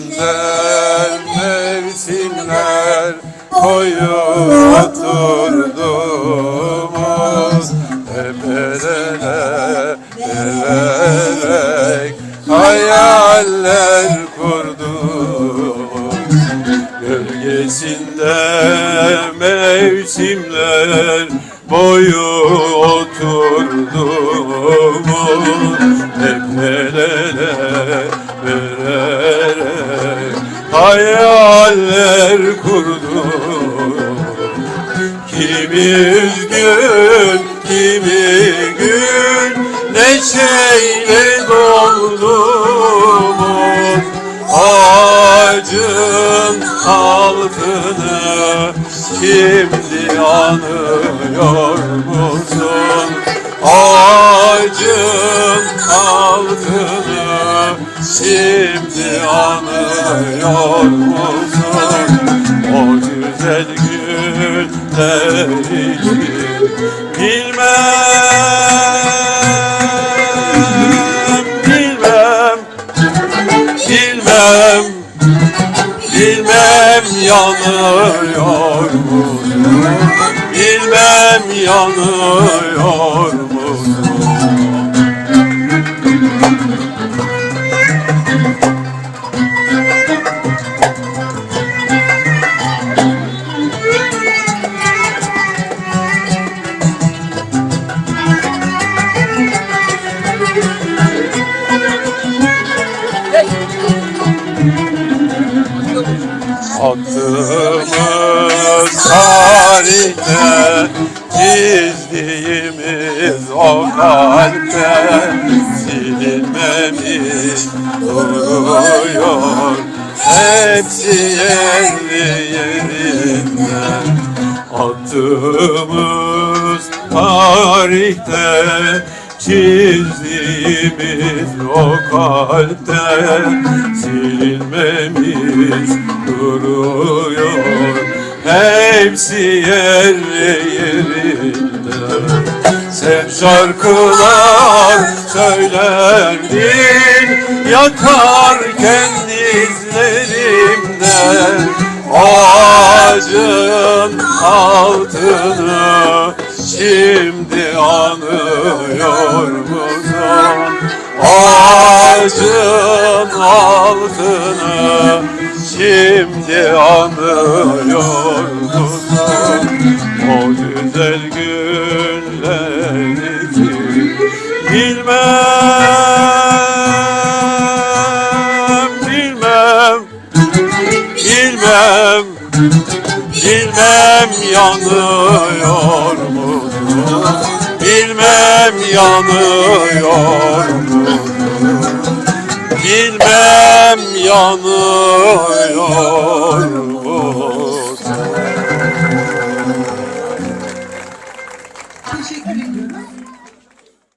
Gölgesinden mevsimler koyu oturduğumuz Hep el ele vererek hayaller kurduk. Gölgesinde mevsimler boyu el ele vererek hayaller kurduk Kimi üzgün, kimi gün neşeyle doldumuz Ağacın altını. Şimdi anıyor musun? Ağacın altını şimdi anıyor musun? O güzel günleri bilmem, bilmem, bilmem, bilmem yanıyor musun? Bilmem yanıyor musun? Attığımız tarihte Çizdiğimiz o kalpte Silinmemiş duruyor Hepsi yerli yerinde Attığımız tarihte Çizdiğimiz o kalpte Silinmemiş duruyor. Hepsi yerli yerinde Sen şarkılar söylerdin Yatarken dizlerimde Ağacın altını şimdi anıyor musun? Ağacın altını şimdi anıyor bilmem, bilmem, bilmem, yanıyor musun? Bilmem yanıyor musun? Bilmem yanıyor